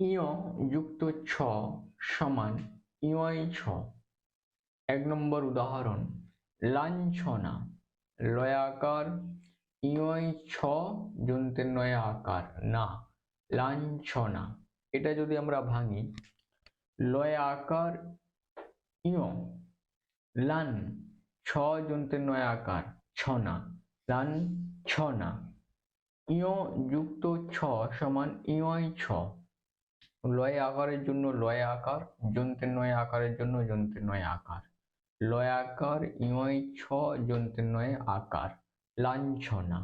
ইয় যুক্ত ছ সমান ইয় ছ। এক নম্বর উদাহরণ, লাঞ্ছনা, লয়াকার ইয় ছ যন্ত্রের নয় আকার, না, লাঞ্ছনা। এটা যদি আমরা ভাঙি লয় আকার ইয়, লান, ছ যন্ত্রের নয় আকার, ছনা লান ছনা ইয় যুক্ত ছ সমান ইয় ছ। লয় আকারের জন্য লয় আকার যন্ত্রের নয় আকারের জন্য যন্ত্রের নয় আকার। লয় আকার ইয় ছ যন্ত্রের নয় আকার। লাঞ্ছনা।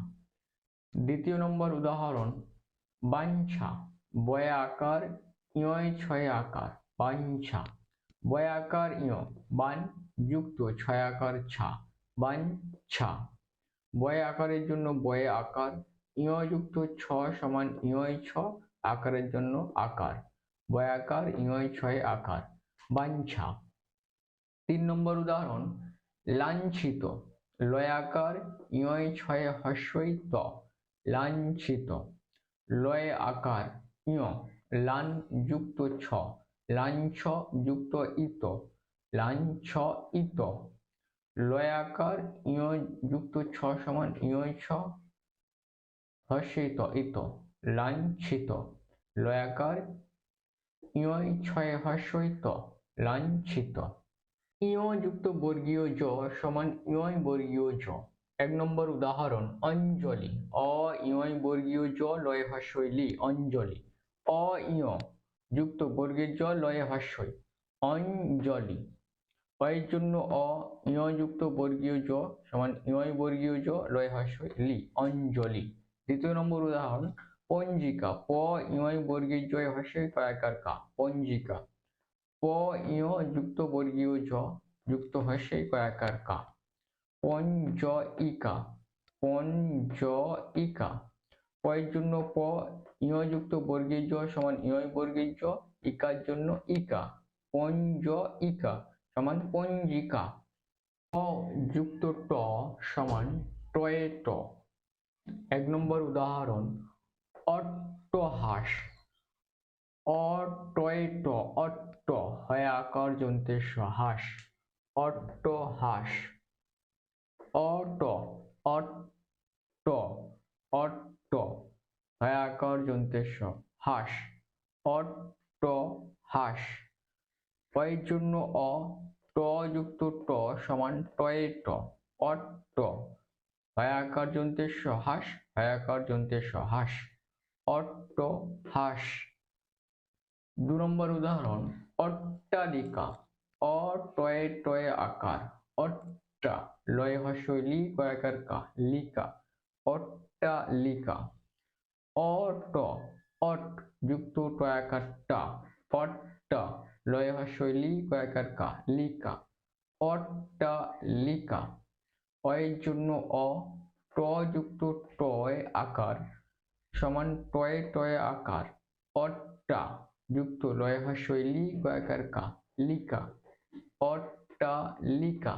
দ্বিতীয় নম্বর উদাহরণ, বাঞ্ছা। বয় আকার ইয় ছয় আকার, বাঞ্ছা। বয় আকার ইয় বান যুক্ত ছয় আকার, ছা। বান ছা বয় আকারের জন্য বয়ে আকার ইয় যুক্ত ছ সমান ইয় ছ আকারের জন্য আকার। বয় আকার ইয় ছয় আকার। বাঞ্ছা। তিন নম্বর উদাহরণ, লাঞ্ছিত। লয় আকার ইয় ছয় হস্যই ত লাঞ্ছিত। লয় আকার, ইয়। লান যুক্ত ছ। লাঞ্ছ যুক্ত ইত। লাঞ্ছ ইত। লয় আকার ইয় যুক্ত ছ সমান ইয় ছ হর্ষিত ইত। লাঞ্ছিত। লয়াকার ইয় ছয় হর্ষিত লাঞ্ছিত। ইয় যুক্ত বর্গীয় জ সমান ইয় বর্গীয় জ। এক নম্বর উদাহরণ, অঞ্জলি। অ ইয় বর্গীয় জ লয় হর্ষইলি অঞ্জলি। অ ইয় যুক্ত বর্গের জ লয় হর্ষই অঞ্জলি। অয়ের জন্য অ ইয় যুক্ত বর্গীয় জ সমান ইয় বর্গীয় জ লয় হর্ষই লি অঞ্জলি। দ্বিতীয় নম্বর উদাহরণ পঞ্জিকা, প ইয় বর্গীয় জয় হর্ষই কয়াকার কা, পঞ্জিকা। প ইয় যুক্ত বর্গীয় জ যুক্ত হর্ষই কয়াকার কা। পঞ্জ ইকা পঞ্জ ইকা পয়ের জন্য প ইয় যুক্ত বর্গীয় জ সমান ইয় বর্গীয় জ ইকার জন্য ইকা। পঞ্জ ইকা সমান পঞ্জিকা। ট যুক্ত ট সমান টয়ে ট। এক নম্বর উদাহরণ অট্টহাস অটয়ট অট্ট হয় আকার যন্ত্রের হাস। অট্টহাস অট, অট্ট অট্ট হয় আকার যন্ত্রের হাস। অট্ট হাস। জন্য অ, ট যুক্ত ট সমান টয়ে ট অট্ট হয়াকার যন্ত্রের হাস হয়াকার যন্ত্রের হাস। অট্ট হাস দু নম্বর উদাহরণ, অট্টালিকা অ টয়ে আকার, অট্টা, লয় হস্যলি কয়াকার কা, লিকা, অট্টালিকা, অট অট, যুক্ত টয়াকার টা অট্টা লয় হস্যলি কয়াকার কা, লিকা, অট্টালিকা, অয়ের জন্য অ, ট যুক্ত টয় আকার সমান টয়ে টয়ে আকার। অট্টা যুক্ত লয় শৈলী কয়াকার কা। লিকা। অট্টা লিকা